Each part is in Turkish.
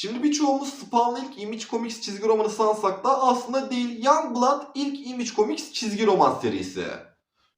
Şimdi birçoğumuz Spawn'ın ilk Image Comics çizgi romanı sansak da aslında değil Youngblood ilk Image Comics çizgi roman serisi.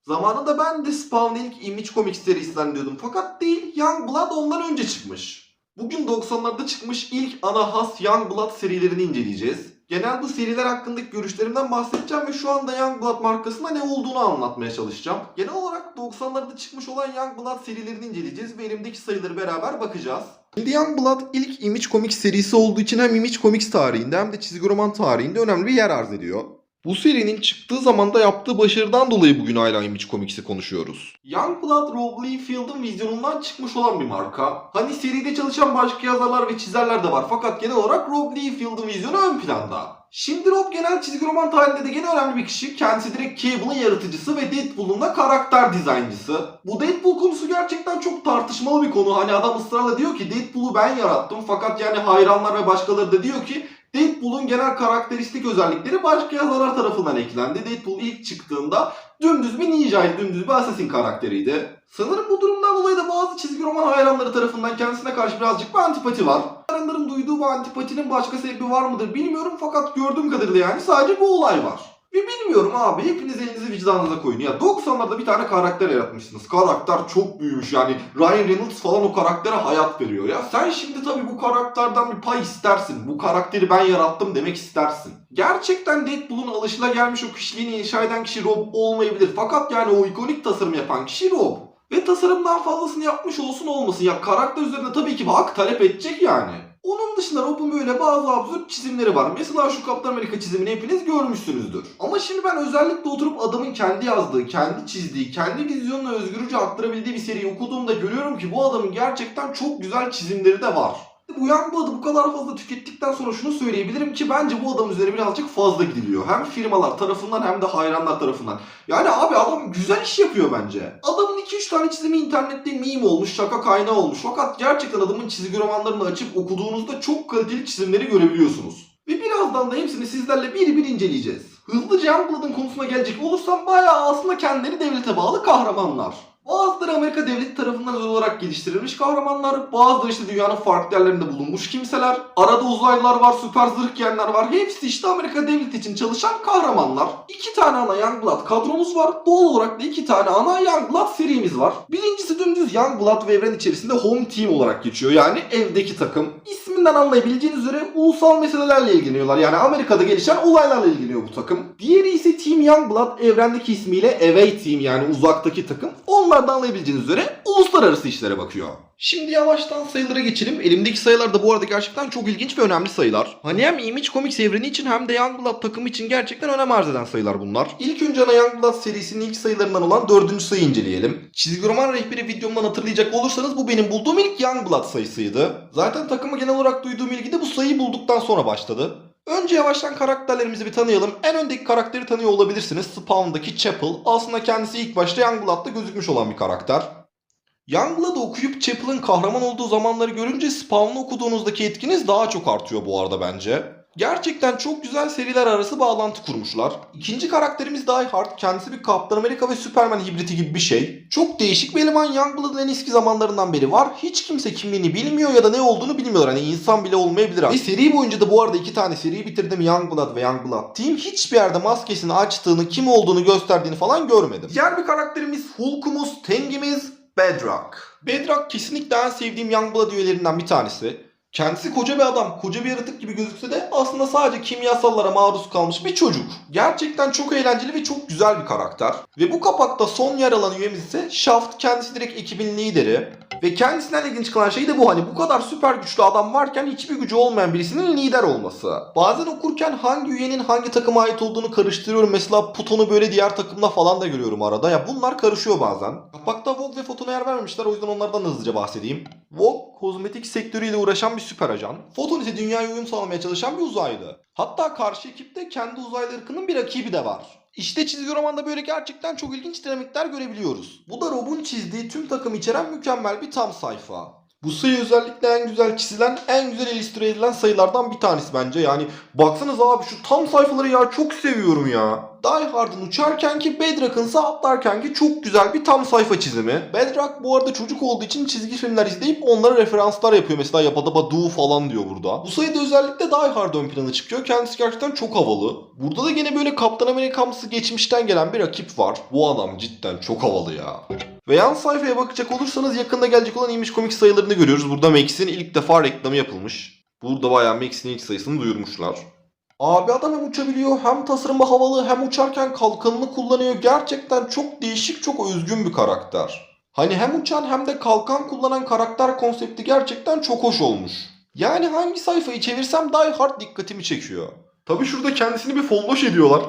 Zamanında ben de Spawn'ın ilk Image Comics serisinden diyordum fakat değil Youngblood ondan önce çıkmış. Bugün 90'larda çıkmış ilk ana has Youngblood serilerini inceleyeceğiz. Genel bu seriler hakkındaki görüşlerimden bahsedeceğim ve şu anda Youngblood markasında ne olduğunu anlatmaya çalışacağım. Genel olarak 90'larda çıkmış olan Youngblood serilerini inceleyeceğiz ve elimdeki sayıları beraber bakacağız. Şimdi Youngblood ilk Image Comics serisi olduğu için hem Image Comics tarihinde hem de çizgi roman tarihinde önemli bir yer arz ediyor. Bu serinin çıktığı zamanda yaptığı başarıdan dolayı bugün hala Image Comics'i konuşuyoruz. Youngblood Rob Liefeld'ın vizyonundan çıkmış olan bir marka. Hani seride çalışan başka yazarlar ve çizerler de var fakat genel olarak Rob Liefeld'ın vizyonu ön planda. Şimdi Rob genel çizgi roman tarihinde de gene önemli bir kişi. Kendisi direkt Cable'ın yaratıcısı ve Deadpool'un da karakter dizaynıcısı. Bu Deadpool konusu gerçekten çok tartışmalı bir konu. Hani adam ısrarla diyor ki Deadpool'u ben yarattım fakat yani hayranlar ve başkaları da diyor ki Deadpool'un genel karakteristik özellikleri başka yazarlar tarafından eklendi. Deadpool ilk çıktığında dümdüz bir ninjaydı, dümdüz bir assassin karakteriydi. Sanırım bu durumdan dolayı da bazı çizgi roman hayranları tarafından kendisine karşı birazcık bir antipati var. Hayranların duyduğu bu antipatinin başka sebebi var mıdır bilmiyorum fakat gördüğüm kadarıyla yani sadece bu olay var. Ve bilmiyorum abi hepiniz elinizi vicdanınıza koyun. Ya 90'larda bir tane karakter yaratmışsınız. Karakter çok büyümüş yani. Ryan Reynolds falan o karaktere hayat veriyor. Ya sen şimdi tabii bu karakterden bir pay istersin. Bu karakteri ben yarattım demek istersin. Gerçekten Deadpool'un alışılagelmiş o kişiliğini inşa eden kişi Rob olmayabilir. Fakat yani o ikonik tasarım yapan kişi Rob. Ve tasarımdan fazlasını yapmış olsun olmasın. Ya karakter üzerinde tabii ki bir hak talep edecek yani. Onun dışında Rob'un böyle bazı absürt çizimleri var. Mesela şu Kaptan Amerika çizimini hepiniz görmüşsünüzdür. Ama şimdi ben özellikle oturup adamın kendi yazdığı, kendi çizdiği, kendi vizyonunu özgürce aktarabildiği bir seriyi okuduğumda görüyorum ki bu adamın gerçekten çok güzel çizimleri de var. Youngblood'u bu kadar fazla tükettikten sonra şunu söyleyebilirim ki bence bu adam üzerine birazcık fazla gidiliyor. Hem firmalar tarafından hem de hayranlar tarafından. Yani abi adam güzel iş yapıyor bence. Adamın 2-3 tane çizimi internette meme olmuş, şaka kaynağı olmuş. Fakat gerçekten adamın çizgi romanlarını açıp okuduğunuzda çok kaliteli çizimleri görebiliyorsunuz. Ve birazdan da hepsini sizlerle bir bir inceleyeceğiz. Hızlıca Youngblood'un konusuna gelecek olursam bayağı aslında kendileri devlete bağlı kahramanlar. Bazıları Amerika devleti tarafından özel olarak geliştirilmiş kahramanlar, bazıları işte dünyanın farklı yerlerinde bulunmuş kimseler, arada uzaylılar var, süper zırh giyenler var. Hepsi işte Amerika devleti için çalışan kahramanlar. İki tane ana Youngblood kadromuz var. Doğal olarak da iki tane ana Youngblood serimiz var. Birincisi dümdüz Youngblood ve evren içerisinde Home Team olarak geçiyor. Yani evdeki takım. İsminden anlayabileceğiniz üzere ulusal meselelerle ilgileniyorlar. Yani Amerika'da gelişen olaylarla ilgileniyor bu takım. Diğeri ise Team Youngblood evrendeki ismiyle Away Team yani uzaktaki takım. Onlardan anlayabileceğiniz üzere uluslararası işlere bakıyor. Şimdi yavaştan sayılara geçelim. Elimdeki sayılar da bu arada gerçekten çok ilginç ve önemli sayılar. Hani hem Image Comics evreni için hem de Youngblood takımı için gerçekten önem arz eden sayılar bunlar. İlk önce ana Youngblood serisinin ilk sayılarından olan dördüncü sayıyı inceleyelim. Çizgi roman rehberi videomdan hatırlayacak olursanız bu benim bulduğum ilk Youngblood sayısıydı. Zaten takıma genel olarak duyduğum ilgi de bu sayıyı bulduktan sonra başladı. Önce yavaştan karakterlerimizi bir tanıyalım. En öndeki karakteri tanıyor olabilirsiniz. Spawn'daki Chapel. Aslında kendisi ilk başta Youngblood'da gözükmüş olan bir karakter. Youngblood'u okuyup Chapel'ın kahraman olduğu zamanları görünce Spawn'ı okuduğunuzdaki etkiniz daha çok artıyor bu arada bence. Gerçekten çok güzel seriler arası bağlantı kurmuşlar. İkinci karakterimiz Die Hard. Kendisi bir Kaptan Amerika ve Superman hibriti gibi bir şey. Çok değişik bir eleman Youngblood'un en eski zamanlarından beri var. Hiç kimse kimliğini bilmiyor ya da ne olduğunu bilmiyorlar. Hani insan bile olmayabilir. Ve seri boyunca da bu arada iki tane seriyi bitirdim. Youngblood ve Youngblood Team. Hiçbir yerde maskesini açtığını, kim olduğunu gösterdiğini falan görmedim. Diğer bir karakterimiz Hulk'umuz, Tengimiz, Bedrock. Bedrock kesinlikle en sevdiğim Youngblood üyelerinden bir tanesi. Kendisi koca bir adam, koca bir yaratık gibi gözükse de aslında sadece kimyasallara maruz kalmış bir çocuk. Gerçekten çok eğlenceli ve çok güzel bir karakter. Ve bu kapakta son yer alan üyemiz ise Shaft kendisi direkt ekibin lideri. Ve kendisinden ilginç kılan şey de bu hani bu kadar süper güçlü adam varken hiçbir gücü olmayan birisinin lider olması. Bazen okurken hangi üyenin hangi takıma ait olduğunu karıştırıyorum. Mesela Puton'u böyle diğer takımda falan da görüyorum arada. Ya bunlar karışıyor bazen. Kapakta Vogue ve Photon'a yer vermemişler o yüzden onlardan hızlıca bahsedeyim. Vogue kozmetik sektörüyle uğraşan bir süper ajan. Photon ise dünyaya uyum sağlamaya çalışan bir uzaylı. Hatta karşı ekipte kendi uzaylı ırkının bir rakibi de var. İşte çizgi romanda böyle gerçekten çok ilginç dinamikler görebiliyoruz. Bu da Rob'un çizdiği tüm takım içeren mükemmel bir tam sayfa. Bu sayı özellikle en güzel çizilen, en güzel illüstre edilen sayılardan bir tanesi bence. Yani baksanıza abi şu tam sayfaları ya çok seviyorum ya. Die Hard'ın uçarkenki Bedrock'ın ise atlarkenki çok güzel bir tam sayfa çizimi. Bedrock bu arada çocuk olduğu için çizgi filmler izleyip onlara referanslar yapıyor. Mesela Yapadaba Do falan diyor burada. Bu sayıda özellikle Die Hard ön plana çıkıyor. Kendisi gerçekten çok havalı. Burada da gene böyle Kaptan Amerikamsı geçmişten gelen bir rakip var. Bu adam cidden çok havalı ya. Ve yan sayfaya bakacak olursanız yakında gelecek olan Image Comics sayılarını görüyoruz. Burada Max'in ilk defa reklamı yapılmış. Burada bayağı Max'in ilk sayısını duyurmuşlar. Abi adam hem uçabiliyor hem tasarımı havalı hem uçarken kalkanını kullanıyor. Gerçekten çok değişik çok özgün bir karakter. Hani hem uçan hem de kalkan kullanan karakter konsepti gerçekten çok hoş olmuş. Yani hangi sayfayı çevirsem Die Hard dikkatimi çekiyor. Tabi şurada kendisini bir folloş ediyorlar.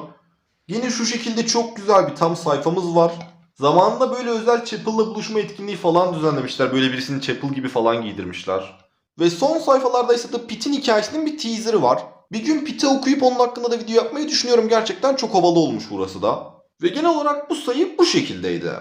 Yine şu şekilde çok güzel bir tam sayfamız var. Zamanında böyle özel Chapel'la buluşma etkinliği falan düzenlemişler. Böyle birisini Chapel gibi falan giydirmişler. Ve son sayfalarda ise de Pitt'in hikayesinin bir teaserı var. Bir gün Pitt'i okuyup onun hakkında da video yapmayı düşünüyorum. Gerçekten çok havalı olmuş burası da. Ve genel olarak bu sayı bu şekildeydi.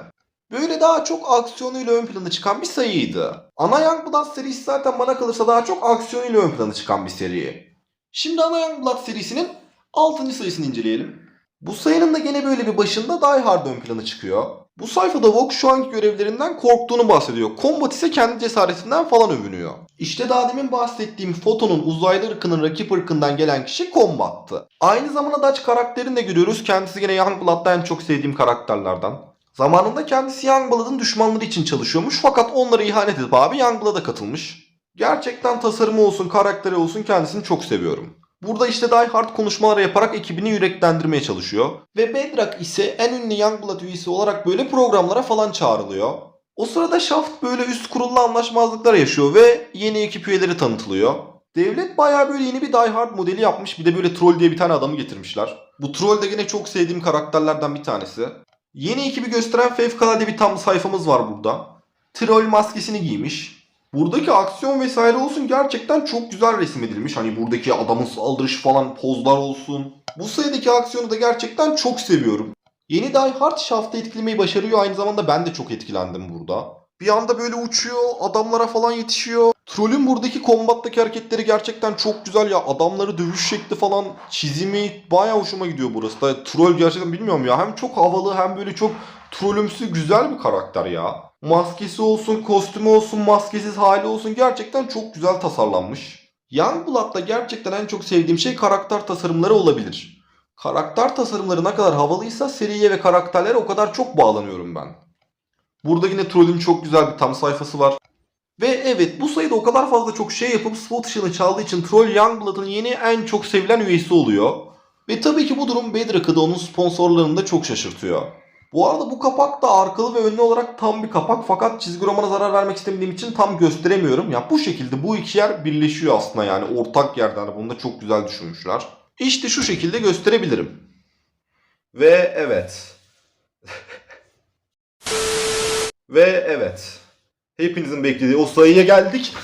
Böyle daha çok aksiyonuyla ön plana çıkan bir sayıydı. Ana Youngblood serisi zaten bana kalırsa daha çok aksiyonuyla ön plana çıkan bir seri. Şimdi ana Youngblood serisinin 6. sayısını inceleyelim. Bu sayının da gene böyle bir başında Die Hard ön plana çıkıyor. Bu sayfada Vogue şu anki görevlerinden korktuğunu bahsediyor. Combat ise kendi cesaretinden falan övünüyor. İşte daha demin bahsettiğim Foto'nun uzaylı ırkının rakip ırkından gelen kişi Combat'tı. Aynı zamanda Dutch karakterini de görüyoruz. Kendisi gene Youngblood'da en çok sevdiğim karakterlerden. Zamanında kendisi Youngblood'un düşmanları için çalışıyormuş fakat onlara ihanet edip abi Youngblood'a katılmış. Gerçekten tasarımı olsun, karakteri olsun kendisini çok seviyorum. Burada işte Die Hard konuşmalar yaparak ekibini yüreklendirmeye çalışıyor. Ve Bedrock ise en ünlü Youngblood üyesi olarak böyle programlara falan çağrılıyor. O sırada Shaft böyle üst kurulla anlaşmazlıklar yaşıyor ve yeni ekip üyeleri tanıtılıyor. Devlet bayağı böyle yeni bir Die Hard modeli yapmış. Bir de böyle Troll diye bir tane adamı getirmişler. Bu Troll de yine çok sevdiğim karakterlerden bir tanesi. Yeni ekibi gösteren fevkalade bir tam sayfamız var burada. Troll maskesini giymiş. Buradaki aksiyon vesaire olsun gerçekten çok güzel resim edilmiş. Hani buradaki adamın saldırışı falan pozlar olsun. Bu sayıdaki aksiyonu da gerçekten çok seviyorum. Yeni Die Hard Shaft'ı etkilemeyi başarıyor. Aynı zamanda ben de çok etkilendim burada. Bir anda böyle uçuyor, adamlara falan yetişiyor. Troll'ün buradaki kombattaki hareketleri gerçekten çok güzel ya. Adamları dövüş şekli falan, çizimi bayağı hoşuma gidiyor burası da. Troll gerçekten bilmiyorum ya. Hem çok havalı hem böyle çok trollümsü güzel bir karakter ya. Maskesi olsun, kostümü olsun, maskesiz hali olsun gerçekten çok güzel tasarlanmış. Youngblood'da gerçekten en çok sevdiğim şey karakter tasarımları olabilir. Karakter tasarımları ne kadar havalıysa seriye ve karakterlere o kadar çok bağlanıyorum ben. Burada yine Troll'ün çok güzel bir tam sayfası var. Ve evet bu sayıda o kadar fazla çok şey yapıp spot ışığını çaldığı için Troll Youngblood'un yeni en çok sevilen üyesi oluyor. Ve tabii ki bu durum Bedrock'ı da onun sponsorlarını da çok şaşırtıyor. Bu arada bu kapak da arkalı ve önlü olarak tam bir kapak fakat çizgi romana zarar vermek istemediğim için tam gösteremiyorum. Ya bu şekilde bu iki yer birleşiyor aslında yani ortak yerden bunu da çok güzel düşünmüşler. İşte şu şekilde gösterebilirim. Ve evet. ve evet. Hepinizin beklediği o sayıya geldik.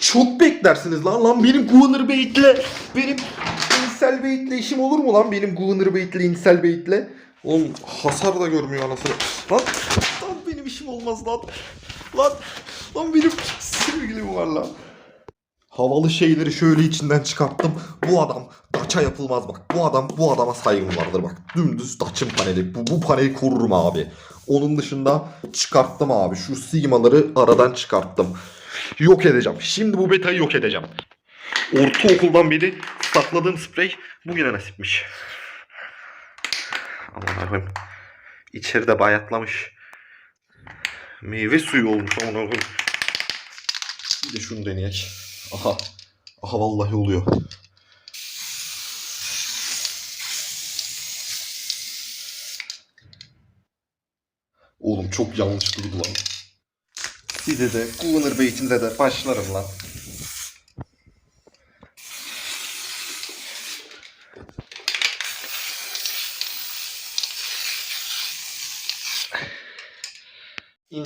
Çok beklersiniz lan lan benim Gunner Bait'le benim Insel Bait'le işim olur mu lan benim Gunner Bait'le Insel Bait'le? Oğlum hasar da görmüyor anasını. Lan, lan benim işim olmaz lan. Lan, lan benim sevgilim var lan. Havalı şeyleri şöyle içinden çıkarttım. Bu adam daça yapılmaz bak. Bu adam bu adama saygım vardır bak. Dümdüz daçın paneli. Bu, bu paneli korurum abi. Onun dışında çıkarttım abi. Şu sigmaları aradan çıkarttım. Yok edeceğim. Şimdi bu betayı yok edeceğim. Ortaokuldan beri sakladığım sprey bugüne nasipmiş. Aman Allah'ım. İçeride bayatlamış. Meyve suyu olmuş aman Allah'ım. Bir de şunu deneyek. Aha. Aha vallahi oluyor. Oğlum çok yanlış durdu lan. Size de Gunner Bey'imize de başlarım lan.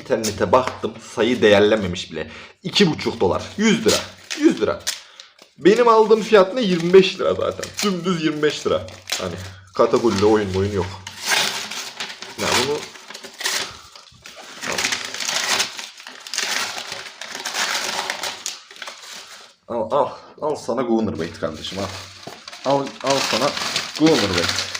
internete baktım sayı değerlememiş bile. 2,5 dolar. 100 lira. 100 lira. Benim aldığım fiyat ne? 25 lira zaten. Dümdüz 25 lira. Hani kategoride oyun oyun yok. Ya yani bunu Al al al sana Gunner Bait kardeşim al. Al al sana Gunner Bait.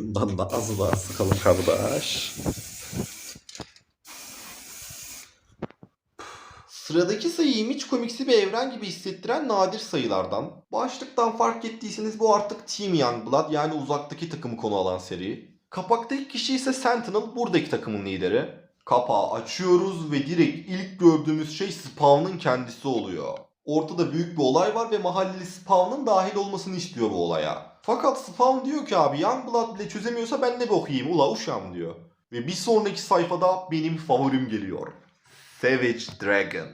Şundan da az daha sıkalım kardeş. Sıradaki sayı image komiksi bir evren gibi hissettiren nadir sayılardan. Başlıktan fark ettiyseniz bu artık Team Youngblood yani uzaktaki takımı konu alan seri. Kapaktaki kişi ise Sentinel buradaki takımın lideri. Kapağı açıyoruz ve direkt ilk gördüğümüz şey Spawn'ın kendisi oluyor. Ortada büyük bir olay var ve mahalleli Spawn'ın dahil olmasını istiyor bu olaya. Fakat Spawn diyor ki abi Youngblood bile çözemiyorsa ben ne bokuyayım ula uşağım diyor. Ve bir sonraki sayfada benim favorim geliyor. Savage Dragon.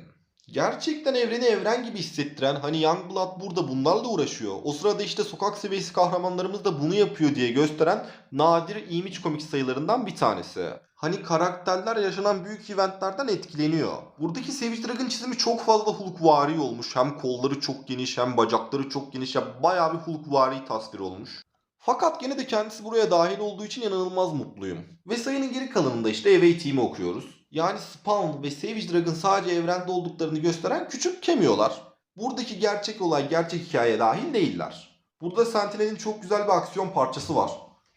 Gerçekten evreni evren gibi hissettiren hani Youngblood burada bunlarla uğraşıyor. O sırada işte sokak seviyesi kahramanlarımız da bunu yapıyor diye gösteren nadir image komik sayılarından bir tanesi. Hani karakterler yaşanan büyük eventlerden etkileniyor. Buradaki Savage Dragon çizimi çok fazla Hulkvari olmuş. Hem kolları çok geniş hem bacakları çok geniş. Ya bayağı bir Hulkvari tasvir olmuş. Fakat gene de kendisi buraya dahil olduğu için inanılmaz mutluyum. Ve sayının geri kalanında işte Away Team'i okuyoruz. Yani Spawn ve Savage Dragon sadece evrende olduklarını gösteren küçük cameo'lar. Buradaki gerçek olay, gerçek hikaye dahil değiller. Burada Sentinel'in çok güzel bir aksiyon parçası var.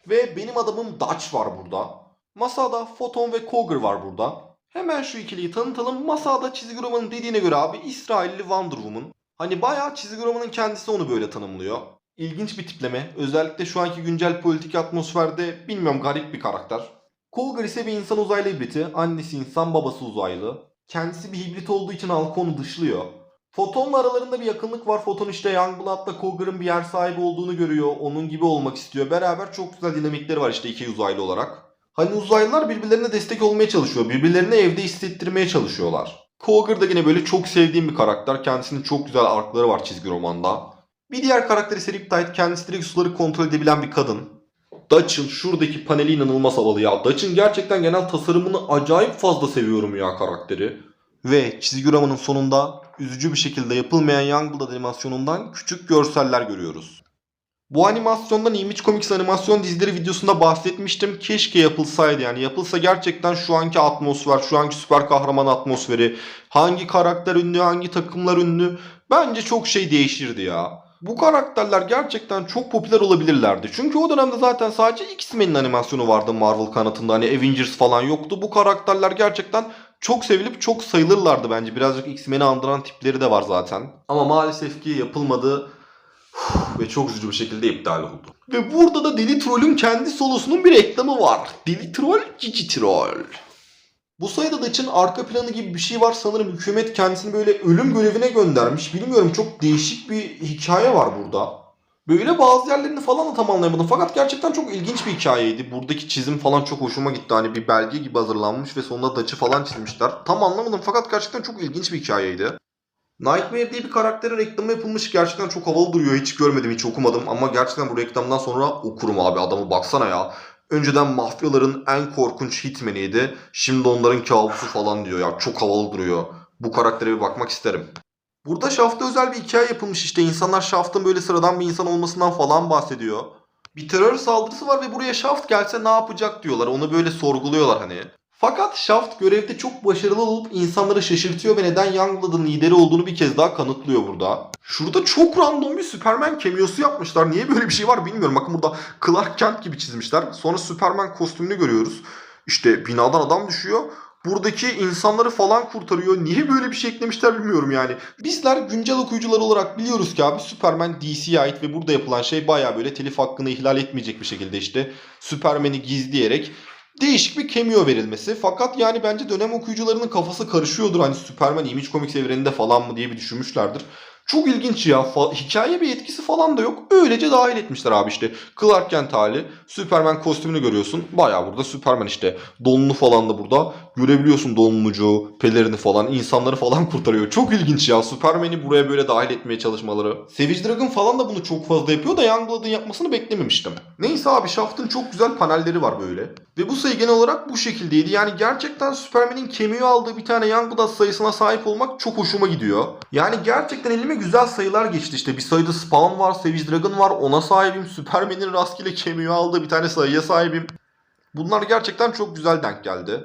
Ve benim adamım Dutch var burada. Masada Photon ve Koger var burada. Hemen şu ikiliyi tanıtalım. Masada çizgi romanın dediğine göre abi İsrailli Wonder Woman. Hani bayağı çizgi romanın kendisi onu böyle tanımlıyor. İlginç bir tipleme. Özellikle şu anki güncel politik atmosferde bilmiyorum garip bir karakter. Colgar ise bir insan uzaylı hibriti. Annesi insan, babası uzaylı. Kendisi bir hibrit olduğu için halkı onu dışlıyor. Foton'la aralarında bir yakınlık var. Foton işte Youngblood'la Colgar'ın bir yer sahibi olduğunu görüyor. Onun gibi olmak istiyor. Beraber çok güzel dinamikleri var işte iki uzaylı olarak. Hani uzaylılar birbirlerine destek olmaya çalışıyor. Birbirlerini evde hissettirmeye çalışıyorlar. Colgar da yine böyle çok sevdiğim bir karakter. Kendisinin çok güzel arkları var çizgi romanda. Bir diğer karakter ise Riptide. Kendisi direkt suları kontrol edebilen bir kadın. Dutch'ın şuradaki paneli inanılmaz havalı ya. Dutch'ın gerçekten genel tasarımını acayip fazla seviyorum ya karakteri. Ve çizgi romanın sonunda üzücü bir şekilde yapılmayan Youngblood animasyonundan küçük görseller görüyoruz. Bu animasyondan Image Comics animasyon dizileri videosunda bahsetmiştim. Keşke yapılsaydı yani. Yapılsa gerçekten şu anki atmosfer, şu anki süper kahraman atmosferi, hangi karakter ünlü, hangi takımlar ünlü bence çok şey değişirdi ya. Bu karakterler gerçekten çok popüler olabilirlerdi. Çünkü o dönemde zaten sadece X-Men'in animasyonu vardı Marvel kanatında. Hani Avengers falan yoktu. Bu karakterler gerçekten çok sevilip çok sayılırlardı bence. Birazcık X-Men'i andıran tipleri de var zaten. Ama maalesef ki yapılmadı. Ve çok üzücü bir şekilde iptal oldu. Ve burada da Deli Troll'ün kendi solosunun bir reklamı var. Deli Troll, Cici Troll. Bu sayıda da arka planı gibi bir şey var. Sanırım hükümet kendisini böyle ölüm görevine göndermiş. Bilmiyorum çok değişik bir hikaye var burada. Böyle bazı yerlerini falan da tam anlayamadım. Fakat gerçekten çok ilginç bir hikayeydi. Buradaki çizim falan çok hoşuma gitti. Hani bir belge gibi hazırlanmış ve sonunda daçı falan çizmişler. Tam anlamadım fakat gerçekten çok ilginç bir hikayeydi. Nightmare diye bir karakterin reklamı yapılmış. Gerçekten çok havalı duruyor. Hiç görmedim, hiç okumadım. Ama gerçekten bu reklamdan sonra okurum abi. Adamı baksana ya. Önceden mafyaların en korkunç hitmaniydi. Şimdi onların kabusu falan diyor ya. Çok havalı duruyor. Bu karaktere bir bakmak isterim. Burada Shaft'a özel bir hikaye yapılmış işte. İnsanlar Shaft'ın böyle sıradan bir insan olmasından falan bahsediyor. Bir terör saldırısı var ve buraya Shaft gelse ne yapacak diyorlar. Onu böyle sorguluyorlar hani. Fakat Shaft görevde çok başarılı olup insanları şaşırtıyor ve neden Youngblood'un lideri olduğunu bir kez daha kanıtlıyor burada. Şurada çok random bir Superman cameo'su yapmışlar. Niye böyle bir şey var bilmiyorum. Bakın burada Clark Kent gibi çizmişler. Sonra Superman kostümünü görüyoruz. İşte binadan adam düşüyor. Buradaki insanları falan kurtarıyor. Niye böyle bir şey eklemişler bilmiyorum yani. Bizler güncel okuyucular olarak biliyoruz ki abi Superman DC'ye ait ve burada yapılan şey baya böyle telif hakkını ihlal etmeyecek bir şekilde işte Superman'i gizleyerek değişik bir cameo verilmesi. Fakat yani bence dönem okuyucularının kafası karışıyordur. Hani Superman Image Comics evreninde falan mı diye bir düşünmüşlerdir. Çok ilginç ya. Fa- hikaye bir etkisi falan da yok. Öylece dahil etmişler abi işte. Clark Kent hali. Superman kostümünü görüyorsun. Baya burada Superman işte. Donlu falan da burada. Görebiliyorsun donlucu, pelerini falan. insanları falan kurtarıyor. Çok ilginç ya. Superman'i buraya böyle dahil etmeye çalışmaları. Savage Dragon falan da bunu çok fazla yapıyor da Youngblood'un yapmasını beklememiştim. Neyse abi Shaft'ın çok güzel panelleri var böyle. Ve bu sayı genel olarak bu şekildeydi. Yani gerçekten Superman'in kemiği aldığı bir tane Youngblood sayısına sahip olmak çok hoşuma gidiyor. Yani gerçekten elime güzel sayılar geçti. İşte bir sayıda Spawn var, Savage Dragon var. Ona sahibim. Superman'in rastgele kemiği aldığı bir tane sayıya sahibim. Bunlar gerçekten çok güzel denk geldi.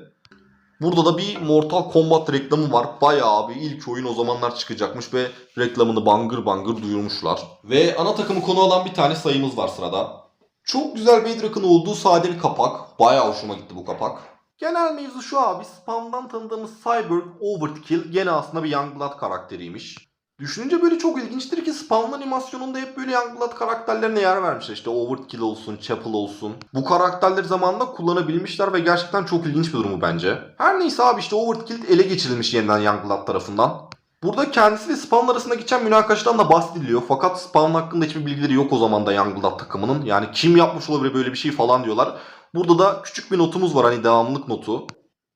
Burada da bir Mortal Kombat reklamı var. Bayağı bir ilk oyun o zamanlar çıkacakmış ve reklamını bangır bangır duyurmuşlar. Ve ana takımı konu alan bir tane sayımız var sırada. Çok güzel Bedrock'ın olduğu sade bir kapak. Bayağı hoşuma gitti bu kapak. Genel mevzu şu abi. Spawn'dan tanıdığımız Cyborg Overkill gene aslında bir Youngblood karakteriymiş. Düşününce böyle çok ilginçtir ki Spawn animasyonunda hep böyle Youngblood karakterlerine yer vermişler. İşte Overkill olsun, Chapel olsun. Bu karakterleri zamanında kullanabilmişler ve gerçekten çok ilginç bir durumu bence. Her neyse abi işte Overkill ele geçirilmiş yeniden Youngblood tarafından. Burada kendisi ve Spawn arasında geçen münakaşadan da bahsediliyor. Fakat Spawn hakkında hiçbir bilgileri yok o zaman da Youngblood takımının. Yani kim yapmış olabilir böyle bir şey falan diyorlar. Burada da küçük bir notumuz var hani devamlılık notu.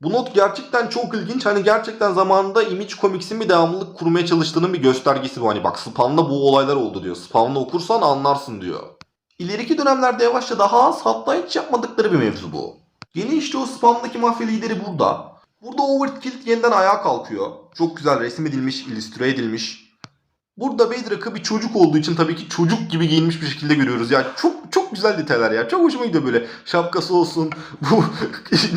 Bu not gerçekten çok ilginç. Hani gerçekten zamanında Image Comics'in bir devamlılık kurmaya çalıştığının bir göstergesi bu. Hani bak Spawn'da bu olaylar oldu diyor. Spawn'da okursan anlarsın diyor. İleriki dönemlerde yavaşça daha az hatta hiç yapmadıkları bir mevzu bu. Yeni işte o Spawn'daki mafya lideri burada. Burada Overkill yeniden ayağa kalkıyor. Çok güzel resim edilmiş, illüstre edilmiş. Burada Bedrock'ı bir çocuk olduğu için tabii ki çocuk gibi giyinmiş bir şekilde görüyoruz. Yani çok çok güzel detaylar ya. Çok hoşuma gidiyor böyle. Şapkası olsun, bu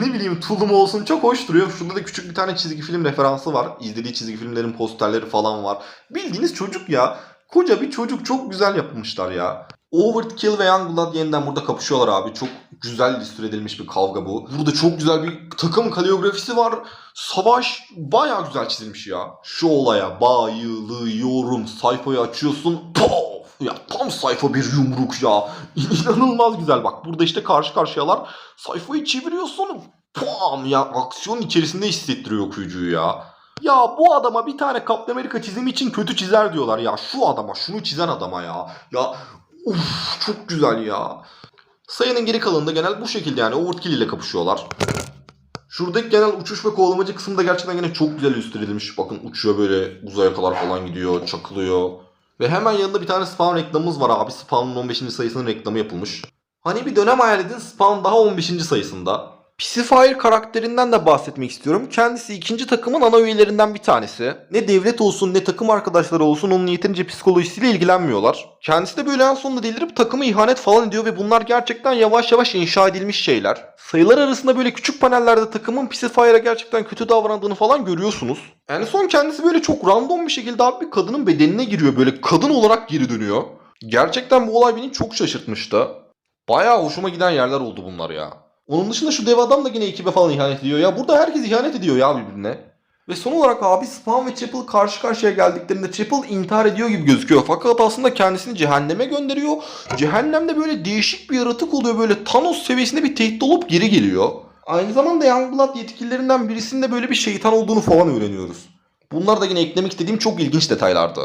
ne bileyim tulumu olsun çok hoş duruyor. Şurada da küçük bir tane çizgi film referansı var. İzlediği çizgi filmlerin posterleri falan var. Bildiğiniz çocuk ya. Koca bir çocuk çok güzel yapmışlar ya. Overkill ve Youngblood yeniden burada kapışıyorlar abi. Çok güzel edilmiş bir kavga bu. Burada çok güzel bir takım kaligrafisi var. Savaş baya güzel çizilmiş ya. Şu olaya bayılıyorum. Sayfayı açıyorsun. Pof! Ya tam sayfa bir yumruk ya. İnanılmaz güzel bak. Burada işte karşı karşıyalar. Sayfayı çeviriyorsun. Pam! Ya aksiyon içerisinde hissettiriyor okuyucuyu ya. Ya bu adama bir tane Captain America çizimi için kötü çizer diyorlar ya. Şu adama, şunu çizen adama ya. Ya uf çok güzel ya. Sayının geri kalanında genel bu şekilde yani Overkill ile kapışıyorlar. Şuradaki genel uçuş ve kovalamacı kısımda gerçekten gene çok güzel üstlenilmiş. Bakın uçuyor böyle uzaya kadar falan gidiyor, çakılıyor. Ve hemen yanında bir tane Spawn reklamımız var abi. Spawn'ın 15. sayısının reklamı yapılmış. Hani bir dönem hayal edin Spawn daha 15. sayısında. Pacifier karakterinden de bahsetmek istiyorum. Kendisi ikinci takımın ana üyelerinden bir tanesi. Ne devlet olsun ne takım arkadaşları olsun onun yeterince psikolojisiyle ilgilenmiyorlar. Kendisi de böyle en sonunda delirip takımı ihanet falan ediyor ve bunlar gerçekten yavaş yavaş inşa edilmiş şeyler. Sayılar arasında böyle küçük panellerde takımın Pacifier'a gerçekten kötü davrandığını falan görüyorsunuz. En son kendisi böyle çok random bir şekilde abi bir kadının bedenine giriyor. Böyle kadın olarak geri dönüyor. Gerçekten bu olay beni çok şaşırtmıştı. Bayağı hoşuma giden yerler oldu bunlar ya. Onun dışında şu dev adam da yine ekibe falan ihanet ediyor ya. Burada herkes ihanet ediyor ya birbirine. Ve son olarak abi Spawn ve Chapel karşı karşıya geldiklerinde Chapel intihar ediyor gibi gözüküyor. Fakat aslında kendisini cehenneme gönderiyor. Cehennemde böyle değişik bir yaratık oluyor. Böyle Thanos seviyesinde bir tehdit olup geri geliyor. Aynı zamanda Youngblood yetkililerinden birisinin de böyle bir şeytan olduğunu falan öğreniyoruz. Bunlar da yine eklemek istediğim çok ilginç detaylardı.